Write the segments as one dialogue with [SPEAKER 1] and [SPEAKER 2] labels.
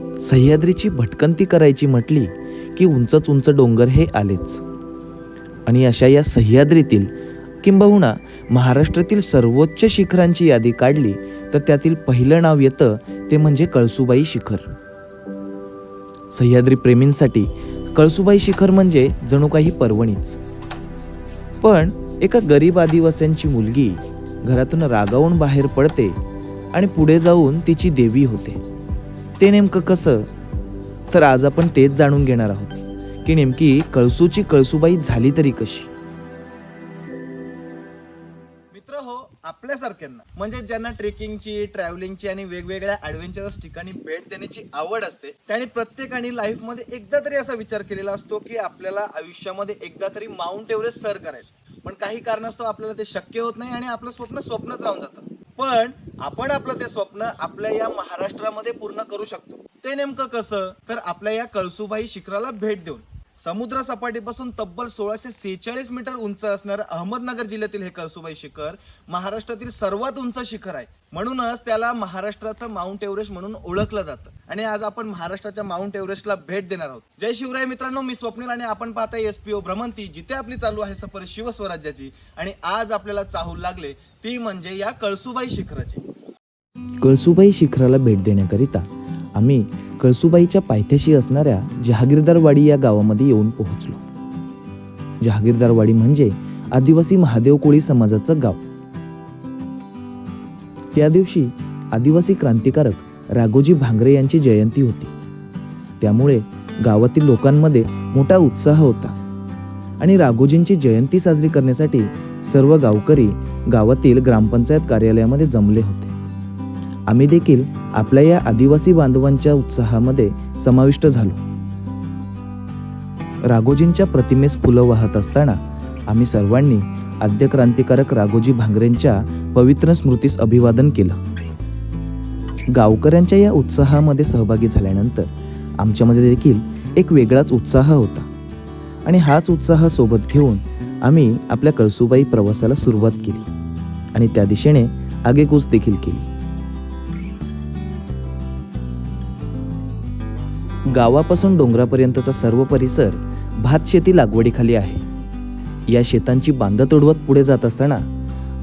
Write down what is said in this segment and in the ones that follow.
[SPEAKER 1] सह्याद्रीची भटकंती करायची म्हटली की उंचच उंच डोंगर हे आलेच. आणि अशा या सह्याद्रीतील किंबहुना महाराष्ट्रातील सर्वोच्च शिखरांची यादी काढली तर त्यातील पहिलं नाव येतं ते म्हणजे कळसुबाई शिखर. सह्याद्री प्रेमींसाठी कळसुबाई शिखर म्हणजे जणू काही पर्वणीच. पण एका गरीब आदिवास्यांची मुलगी घरातून रागावून बाहेर पडते आणि पुढे जाऊन तिची देवी होते. ते नेमकं कसं? तर आज आपण तेच जाणून घेणार आहोत की नेमकी कळसूची कळसूबाई झाली तरी कशी?
[SPEAKER 2] मित्र हो आपल्यासारख्यांना. म्हणजे ज्यांना ट्रेकिंगची ट्रॅव्हलिंगची आणि वेगवेगळ्या ऍडव्हेंचरस ठिकाणी भेट देण्याची आवड असते त्याने प्रत्येकाने लाईफमध्ये एकदा तरी असा विचार केलेला असतो की आपल्याला आयुष्यामध्ये एकदा तरी माउंट एव्हरेस्ट सर करायचं. पण काही कारणास्तव आपल्याला ते शक्य होत नाही आणि आपलं स्वप्न स्वप्नच राहून जातं. पण आपण आपलं ते स्वप्न आपल्या या महाराष्ट्रामध्ये पूर्ण करू शकतो. ते नेमकं कसं? तर आपल्या या कळसुबाई शिखराला भेट देऊन. समुद्र सपाटीपासून तब्बल सोळाशे सेहेचाळीस मीटर उंच असणारं अहमदनगर जिल्ह्यातील हे कळसुबाई शिखर महाराष्ट्रातील सर्वात उंच शिखर आहे. म्हणूनच त्याला महाराष्ट्राचं माउंट एव्हरेस्ट म्हणून ओळखलं जातं. आणि आज आपण महाराष्ट्राच्या माउंट एव्हरेस्टला भेट देणार आहोत. जय शिवराय मित्रांनो मी स्वप्नील आणि आपण पाहता एसपीओ भ्रमंती जिथे आपली चालू आहे सफर शिवस्वराज्याची आणि आज आपल्याला चाहूल लागले ती म्हणजे या कळसुबाई शिखराची.
[SPEAKER 1] कळसुबाई शिखराला भेट देण्याकरिता आम्ही कळसुबाईच्या पायथ्याशी असणाऱ्या जहागीरदारवाडी या गावामध्ये येऊन पोहोचलो. जहागीरदारवाडी म्हणजे आदिवासी महादेव कोळी समाजाचं गाव. त्या दिवशी आदिवासी क्रांतिकारक राघोजी भांगरे यांची जयंती होती. त्यामुळे गावातील लोकांमध्ये मोठा उत्साह होता आणि राघोजींची जयंती साजरी करण्यासाठी सर्व गावकरी गावातील ग्रामपंचायत कार्यालयामध्ये जमले होते. आम्ही देखील आपल्या या आदिवासी बांधवांच्या उत्साहामध्ये समाविष्ट झालो. राघोजींच्या प्रतिमेस फुलं वाहत असताना आम्ही सर्वांनी आद्य क्रांतिकारक राघोजी भांगरेंच्या पवित्र स्मृतीस अभिवादन केलं. गावकऱ्यांच्या या उत्साहामध्ये सहभागी झाल्यानंतर आमच्यामध्ये देखील एक वेगळाच उत्साह होता. आणि हाच उत्साह सोबत घेऊन आम्ही आपल्या कळसुबाई प्रवासाला सुरुवात केली. आणि त्या दिशेने आगेकूच देखील केली. गावापासून डोंगरापर्यंतचा सर्व परिसर भातशेती लागवडीखाली आहे. या शेतांची बांधं तुडवत पुढे जात असताना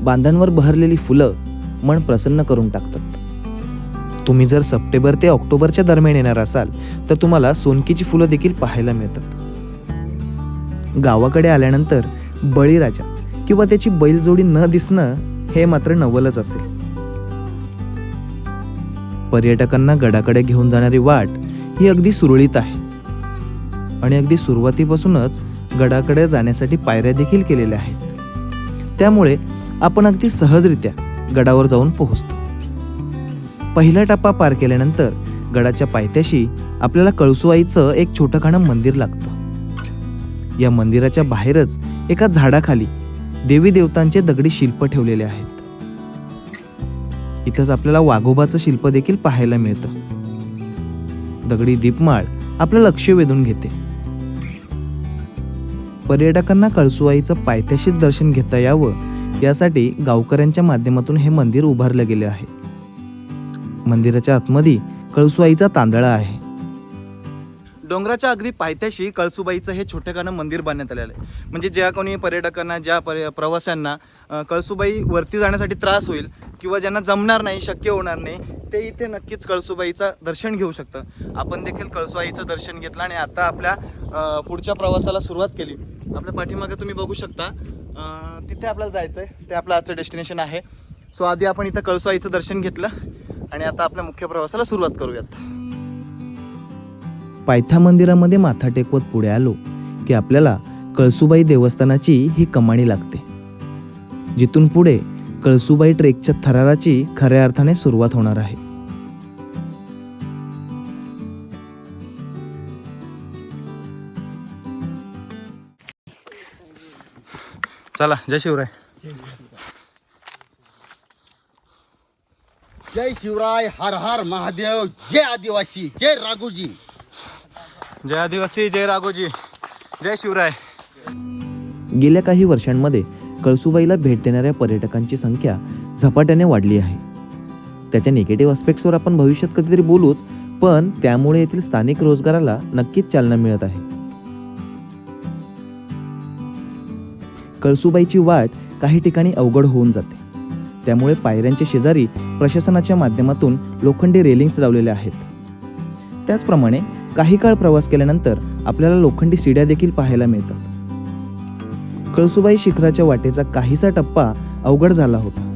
[SPEAKER 1] बांधांवर बहरलेली फुलं मन प्रसन्न करून टाकतात. तुम्ही जर सप्टेंबर ते ऑक्टोबरच्या दरम्यान येणार असाल तर तुम्हाला सोनकीची फुलं देखील पाहायला मिळतात. गावाकडे आल्यानंतर बळीराजा किंवा त्याची बैलजोडी न दिसणं हे मात्र नवलच असेल. पर्यटकांना गडाकडे घेऊन जाणारी वाट ही अगदी सुरळीत आहे. आणि अगदी सुरुवातीपासूनच गडाकडे जाण्यासाठी पायऱ्या देखील केलेल्या आहेत. त्यामुळे आपण अगदी सहजरित्या गडावर जाऊन पोहोचतो. पहिला टप्पा पार केल्यानंतर गडाच्या पायथ्याशी आपल्याला कळसुआईचं एक छोटंखाणं मंदिर लागतं. या मंदिराच्या बाहेरच एका झाडाखाली देवी देवतांचे दगडी शिल्प ठेवलेले आहेत. इथंच आपल्याला वाघोबाचं शिल्प देखील पाहायला मिळतं. दगडी दीपमाळ आपलं लक्ष वेधून घेते. पर्यटकांना कळसुवाईचं पायथ्याशीच दर्शन घेता यावं यासाठी गावकऱ्यांच्या माध्यमातून हे मंदिर उभारलं गेले आहे. मंदिराच्या आतमध्ये कळसुआईचा तांदळा आहे.
[SPEAKER 2] डोंगराच्या अगदी पायथ्याशी कळसुबाईचं हे छोटेखानं मंदिर बांधण्यात आलेलं आहे. म्हणजे ज्या कोणी पर्यटकांना ज्या पर्य प्रवाशांना कळसुबाई वरती जाण्यासाठी त्रास होईल किंवा ज्यांना जमणार नाही शक्य होणार नाही ते इथे नक्कीच कळसुबाईचं दर्शन घेऊ शकतं. आपण देखील कळसुबाईचं दर्शन घेतलं आणि आता आपल्या पुढच्या प्रवासाला सुरुवात केली. आपल्या पाठीमागे तुम्ही बघू शकता तिथे आपल्याला जायचं आहे ते आपलं आजचं डेस्टिनेशन आहे. सो आधी आपण इथं कळसुबाईचं दर्शन घेतलं आणि आता आपल्या मुख्य प्रवासाला सुरुवात करूयात.
[SPEAKER 1] पायथा मंदिरामध्ये माथा टेकवत पुढे आलो की आपल्याला कळसुबाई देवस्थानाची ही कमाणी लागते. जिथून पुढे कळसुबाई ट्रेकच्या थराराची खऱ्या अर्थाने सुरुवात होणार आहे.
[SPEAKER 2] चला जय शिवराय.
[SPEAKER 3] जय शिवराय हर हर महादेव जय आदिवासी जय राघोजी.
[SPEAKER 2] जय आदिवासी जय राघोजी. जय शिवराय.
[SPEAKER 1] गेल्या काही वर्षांमध्ये कळसुबाईला भेट देणाऱ्या पर्यटकांची संख्या झपाट्याने वाढली आहे. त्याच्या निगेटिव्ह आस्पेक्ट्सवर आपण भविष्यात कधीतरी बोलूच
[SPEAKER 4] पण त्यामुळे येथील स्थानिक रोजगाराला नक्कीच चालना मिळत आहे. कळसुबाईची वाट काही ठिकाणी अवघड होऊन जाते. त्यामुळे पायऱ्यांच्या शेजारी प्रशासनाच्या माध्यमातून लोखंडी रेलिंग्स लावलेल्या आहेत. त्याचप्रमाणे काही काळ प्रवास केल्यानंतर आपल्याला लोखंडी सिड्या देखील पाहायला मिळतात. कळसुबाई शिखराच्या वाटेचा काहीसा टप्पा अवघड झाला होता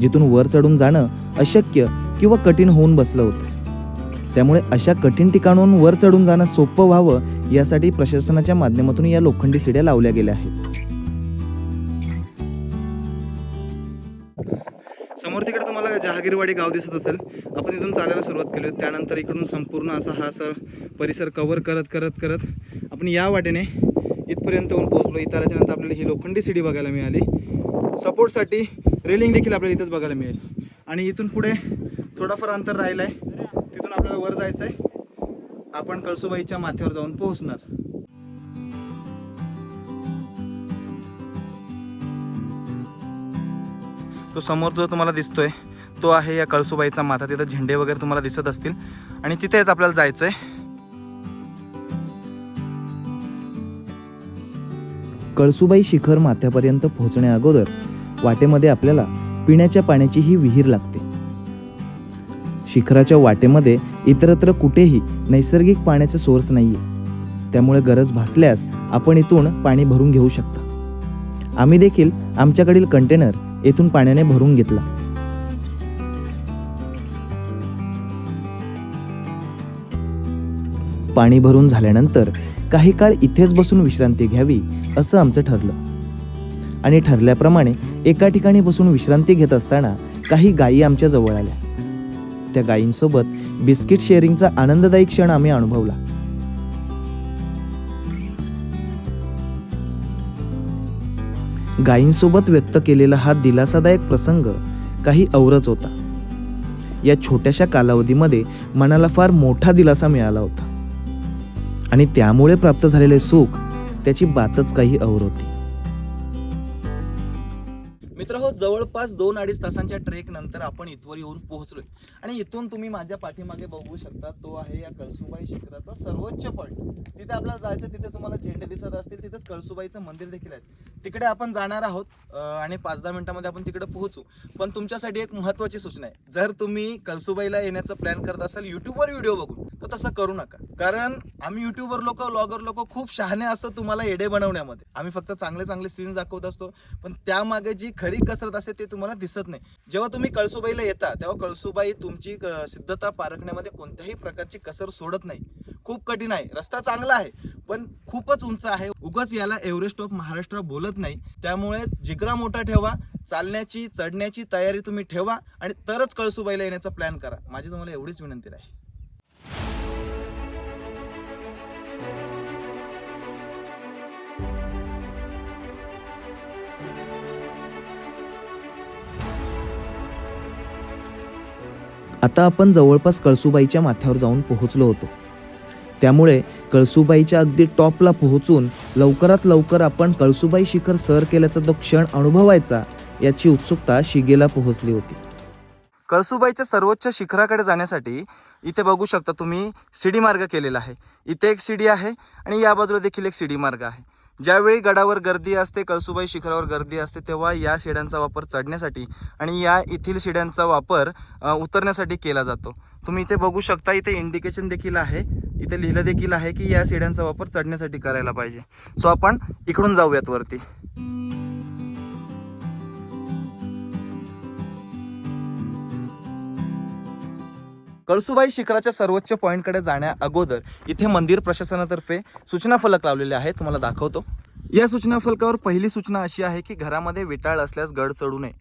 [SPEAKER 4] जिथून वर चढून जाणं अशक्य किंवा कठीण होऊन बसलं होतं. त्यामुळे अशा कठीण ठिकाणाहून वर चढून जाणं सोपं व्हावं यासाठी प्रशासनाच्या माध्यमातून या लोखंडी सिड्या लावल्या गेल्या आहेत.
[SPEAKER 1] समोर तिकडे तुम्हाला जहागीरवाडी गाव दिसत असेल. आपण इथून चालायला सुरुवात केली. त्यानंतर इकडून संपूर्ण असा हा सर परिसर कव्हर करत करत करत आपण या वाटेने इथपर्यंत येऊन पोहोचलो. इथं आल्याच्यानंतर आपल्याला ही लोखंडी सिडी बघायला मिळाली. सपोर्टसाठी रेलिंग देखील आपल्याला इथंच बघायला मिळेल. आणि इथून पुढे थोडाफार अंतर राहिलं आहे तिथून आपल्याला वर जायचं आहे आपण कळसुबाईच्या माथ्यावर जाऊन पोहोचणार. तो समोर जो तुम्हाला दिसतोय तो आहे या कळसुबाईचा माथा. तिथं झेंडे वगैरे तुम्हाला दिसत असतील. आणि तिथेच आपल्याला जायचं आहे
[SPEAKER 4] कळसुबाई शिखर माथ्यापर्यंत पोहोचण्याअगोदर वाटेमध्ये आपल्याला पिण्याच्या पाण्याची ही विहीर लागते. शिखराच्या वाटेमध्ये इतरत्र कुठेही नैसर्गिक पाण्याचा सोर्स नाहीये. त्यामुळे गरज भासल्यास आपण इथून पाणी भरून घेऊ शकता. आम्ही देखील आमच्याकडील कंटेनर येथून पाण्याने भरून घेतला. पाणी भरून झाल्यानंतर काही काळ इथेच बसून विश्रांती घ्यावी असं आमचं ठरलं. आणि ठरल्याप्रमाणे एका ठिकाणी बसून विश्रांती घेत असताना काही गायी आमच्या जवळ आल्या. त्या गायींसोबत बिस्किट शेअरिंगचा आनंददायी क्षण आम्ही अनुभवला. गायींसोबत व्यक्त केलेला हा दिलासादायक प्रसंग काही औरच होता. या छोट्याशा कालावधीमध्ये मनाला फार मोठा दिलासा मिळाला होता. आणि त्यामुळे प्राप्त झालेले सुख त्याची बातच काही और होती.
[SPEAKER 1] मित्र हो जवळपास दोन अडीच तासांच्या ट्रेक नंतर आपण इथवर येऊन पोहोचलोय. आणि इथून तुम्ही माझ्या पाठीमागे बघू शकता तो आहे या कळसुबाई शिखराचा सर्वोच्च पॉईंट तिथे आपल्याला जायचं तिथे तुम्हाला झेंडे दिसत असतील तिथेच कळसुबाईचं मंदिर देखील आहे. तिकडे आपण जाणार आहोत आणि पाच दहा मिनिटांमध्ये आपण तिकडे पोहोचू. पण तुमच्यासाठी एक महत्वाची सूचना आहे. जर तुम्ही कळसुबाईला येण्याचा प्लॅन करत असाल युट्यूबवर व्हिडिओ बघून तर तसं करू नका. कारण आम्ही युट्यूबवर लोक ब्लॉगर लोक खूप शहाणे असतं तुम्हाला येडे बनवण्यामध्ये. आम्ही फक्त चांगले चांगले सीन दाखवत असतो पण त्यामागे जी खरी कसरत असते ते तुम्हाला दिसत नाही. जेव्हा तुम्ही कळसुबाईला येता तेव्हा कळसुबाई तुमची सिद्धता पारखण्यामध्ये कोणत्याही प्रकारची कसर सोडत नाही. खूप कठीण आहे. रस्ता चांगला आहे पण खूपच उंच आहे. उगाच याला एव्हरेस्ट ऑफ महाराष्ट्र बोलत नाही. त्यामुळे जिगरा मोठा ठेवा चालण्याची चढण्याची तयारी तुम्ही ठेवा आणि तरच कळसुबाईला येण्याचा प्लॅन करा. माझी तुम्हाला एवढीच विनंती आहे
[SPEAKER 4] आता आपण जवळपास कळसुबाईच्या माथ्यावर जाऊन पोहोचलो होतो. त्यामुळे कळसुबाईच्या अगदी टॉपला पोहोचून लवकरात लवकर आपण कळसुबाई शिखर सर केल्याचा तो क्षण अनुभवायचा याची उत्सुकता शिगेला पोहोचली होती.
[SPEAKER 1] कळसुबाईच्या सर्वोच्च शिखराकडे जाण्यासाठी इथे बघू शकता तुम्ही सीडी मार्ग केलेला आहे. इथे एक सीडी आहे आणि या बाजूला देखील एक सीडी मार्ग आहे. ज्यावेळी गडावर गर्दी असते कळसुबाई शिखरावर गर्दी असते तेव्हा या शिड्यांचा वापर चढण्यासाठी आणि या येथील शिड्यांचा वापर उतरण्यासाठी केला जातो. तुम्ही इथे बघू शकता इथे इंडिकेशन देखील आहे. इथे लिहिलं देखील आहे की या शिड्यांचा वापर चढण्यासाठी करायला पाहिजे. सो आपण इकडून जाऊयात वरती. कळसुबाई शिखराच्या सर्वोच्च पॉईंटकडे जाण्या अगोदर इथे मंदिर प्रशासनातर्फे सूचना फलक लावलेले आहेत तुम्हाला दाखवतो. या सूचना फलकावर पहिली सूचना अशी आहे की घरामध्ये विटाळ असल्यास गड चढू नये.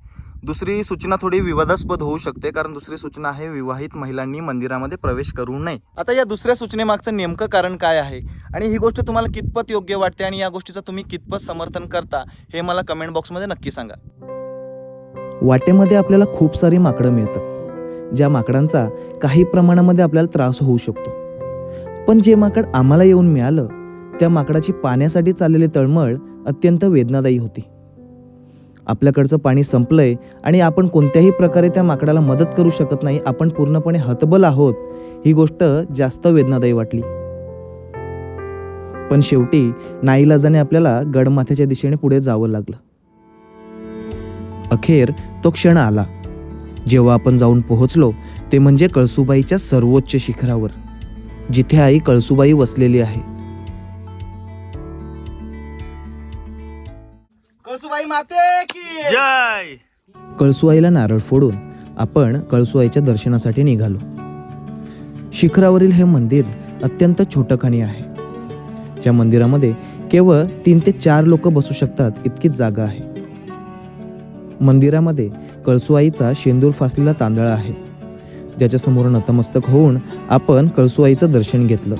[SPEAKER 1] दुसरी सूचना थोडी विवादास्पद होऊ शकते कारण दुसरी सूचना आहे विवाहित महिलांनी मंदिरामध्ये प्रवेश करू नये. आता या दुसऱ्या सूचनेमागचं नेमकं कारण काय आहे? आणि ही गोष्ट तुम्हाला कितपत योग्य वाटते आणि या गोष्टीचं तुम्ही कितपत समर्थन करता हे मला कमेंट बॉक्समध्ये नक्की सांगा.
[SPEAKER 4] वाटेमध्ये आपल्याला खूप सारी माकडं मिळतात. ज्या माकडांचा काही प्रमाणामध्ये आपल्याला त्रास होऊ शकतो. पण जे माकड आम्हाला येऊन मिळालं त्या माकडाची पाण्यासाठी चाललेली तळमळ अत्यंत वेदनादायी होती.
[SPEAKER 1] आपल्याकडचं पाणी संपलंय आणि आपण कोणत्याही प्रकारे त्या माकडाला मदत करू शकत नाही आपण पूर्णपणे हतबल आहोत ही गोष्ट जास्त वेदनादायी वाटली. पण शेवटी नाईलाजाने आपल्याला गडमाथ्याच्या दिशेने पुढे जावं लागलं. अखेर तो क्षण आला. जेव्हा आपण जाऊन पोहोचलो ते म्हणजे कळसुबाईच्या सर्वोच्च शिखरावर जिथे आई कळसुबाई वसलेली आहे.
[SPEAKER 2] कळसुबाई माते की
[SPEAKER 3] जय!
[SPEAKER 1] कळसुआईला नारळ फोडून आपण कळसुआईच्या दर्शनासाठी निघालो. शिखरावरील हे मंदिर अत्यंत छोटखानी आहे. ज्या मंदिरामध्ये केवळ तीन ते चार लोक बसू शकतात इतकीच जागा आहे. मंदिरामध्ये कळसुआईचा शेंदूर फासलेला तांदळा आहे. ज्याच्यासमोर नतमस्तक होऊन आपण कळसुआईचं दर्शन घेतलं.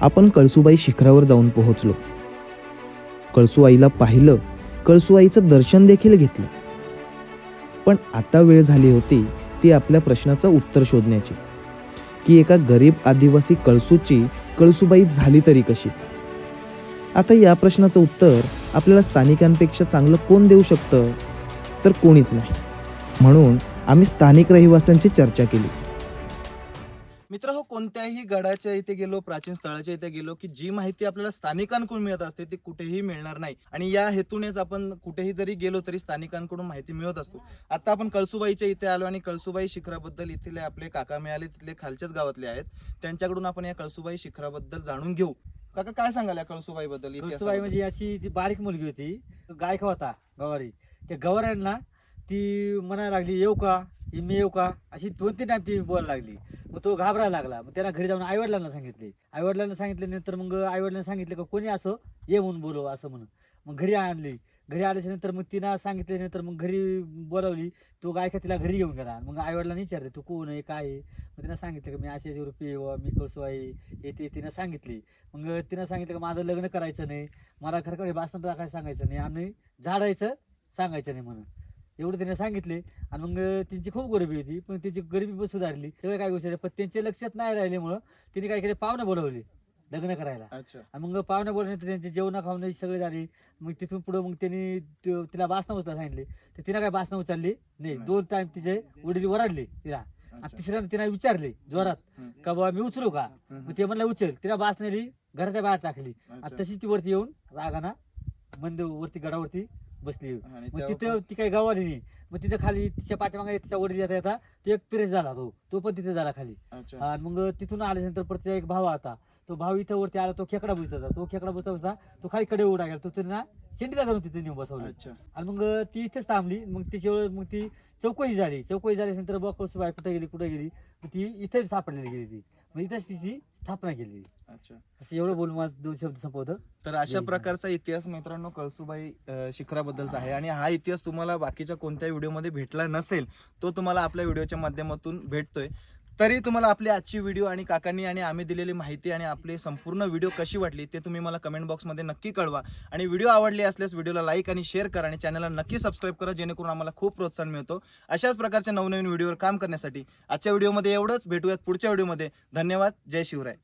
[SPEAKER 1] आपण कळसुबाई शिखरावर जाऊन पोहोचलो. कळसुआईला पाहिलं कळसुआईचं दर्शन देखील घेतलं. पण आता वेळ झाली होती ती आपल्या प्रश्नाचं उत्तर शोधण्याची. की एका गरीब आदिवासी कळसूची कळसुबाई झाली तरी कशी? आता या प्रश्नाचं उत्तर आपल्याला स्थानिकांपेक्षा चांगलं कोण देऊ शकतं? तर कोणीच नाही. म्हणून आम्ही स्थानिक रहिवाशांची चर्चा केली.
[SPEAKER 2] मित्र हो कोणत्याही गडाच्या इथे गेलो प्राचीन स्थळाच्या इथे गेलो की जी माहिती आपल्याला स्थानिकांकडून मिळत असते ती कुठेही मिळणार नाही. आणि या हेतूनेच आपण कुठेही जरी गेलो तरी स्थानिकांकडून माहिती मिळत असतो. आता आपण कळसुबाईच्या इथे आलो आणि कळसुबाई शिखराबद्दल इथले आपले काका मिळाले तिथले खालच्याच गावातले आहेत. त्यांच्याकडून आपण या कळसुबाई शिखराबद्दल जाणून घेऊ. काका काय सांगाल या कळसुबाई बद्दल
[SPEAKER 5] कळसुबाई म्हणजे अशी ती बारीक मुलगी होती गायक होता गवारी. त्या गवाऱ्यांना ती म्हणायला लागली येऊ का? ही मी येऊ का? अशी दोन तीन टाइम ती बोलायला लागली. मग तो घाबरायला लागला. मग त्याला घरी जाऊन आईवडिलांना सांगितले. आईवडिलांना सांगितल्यानंतर मग आईवडिलांना सांगितलं का कोणी असो? ये म्हणून बोलव असं म्हणून. मग घरी आणली. घरी आल्याच्यानंतर मग तिनं सांगितल्यानंतर मग घरी बोलावली. तो गायका तिला घरी घेऊन गेला. मग आईवडिलांनी विचारले तू कोण आहे? काय आहे? मग तिनं सांगितलं की मी असे रुपये मी कळसुबाई हे ते तिनं सांगितली. मग तिनं सांगितलं की माझं लग्न करायचं नाही. मला खरकडे बासन टाकायचं सांगायचं नाही आणि झाडायचं सांगायचं नाही म्हणून. एवढं तिने सांगितले. आणि मग त्यांची खूप गरिबी होती पण त्यांची गरिबी पण सुधारली. सगळं काय गोष्ट पण त्यांच्या लक्षात नाही राहिल्यामुळं तिने काय केलं पाहुणे बोलवले लग्न करायला. आणि मग पाहुणे बोलवल्यानंतर त्यांचे जेवण खावणं सगळे झाले. मग तिथून पुढे मग त्यांनी त्यो- तिला बासना उचला सांगितले. तर तिला काय बासना उचलली? नाही. दोन टाइम तिचे वडील वराडले तिला. आणि. तिसऱ्यांदा तिला विचारले जोरात. का बाबा मी उचलू का. मग ते म्हणलं उचल. तिला बासनेली घराच्या बाहेर टाकली. आणि. तशीच ती वरती येऊन रागाना मंद वरती गडावरती बसली.
[SPEAKER 2] आणि
[SPEAKER 5] मग
[SPEAKER 2] तेव्हा
[SPEAKER 5] तिथं ती काही गावाली नाही. मग तिथं खाली तिच्या पाठीमागे तिच्या वडील येता येता तो एक पिरेस झाला तो. तो पण तिथे झाला खाली.
[SPEAKER 2] पण- अच्छा
[SPEAKER 5] आणि मग तिथून आल्यानंतर परत एक भाव आता तो भाव इथं वरती आला तो खेकडा बुजत होता. तो खेकडा बुजता बसता तो खाली कडे उडा गेला तो त्यांना शेंडीला जाऊन तिथे नेऊन बसवलं.
[SPEAKER 2] अच्छा.
[SPEAKER 5] आणि मग ती इथेच थांबली. मग तिच्यावर मग ती चौकशी झाली. चौकशी झाल्यानंतर बॉकल्स बाय कुठे गेली कुठे गेली? मग ती इथे सापडलेली गेली ती. मग इथेच तिची स्थापना केली
[SPEAKER 2] अच्छा.
[SPEAKER 5] असं एवढं बोलून माझं दोन शब्द संपवतं.
[SPEAKER 2] तर अशा. प्रकारचा इतिहास मित्रांनो कळसुबाई अ, शिखराबद्दलचा आहे. आणि हा इतिहास तुम्हाला बाकीच्या कोणत्याही व्हिडिओमध्ये भेटला नसेल तो तुम्हाला आपल्या व्हिडिओच्या माध्यमातून भेटतोय. तरी तुम्हाला आपली आजची व्हिडिओ आणि काकांनी आणि आम्ही दिलेली माहिती आणि आपली संपूर्ण व्हिडिओ कशी वाटली ते तुम्ही मला कमेंट बॉक्समध्ये नक्की कळवा. आणि व्हिडिओ आवडली असल्यास व्हिडिओला लाईक आणि शेअर करा आणि चॅनलला नक्की सबस्क्राईब करा जेणेकरून आम्हाला खूप प्रोत्साहन मिळतो. अशाच प्रकारच्या नवनवीन व्हिडिओवर काम करण्यासाठी आजच्या व्हिडिओमध्ये एवढंच. भेटूयात पुढच्या व्हिडिओमध्ये धन्यवाद. जय शिवराय.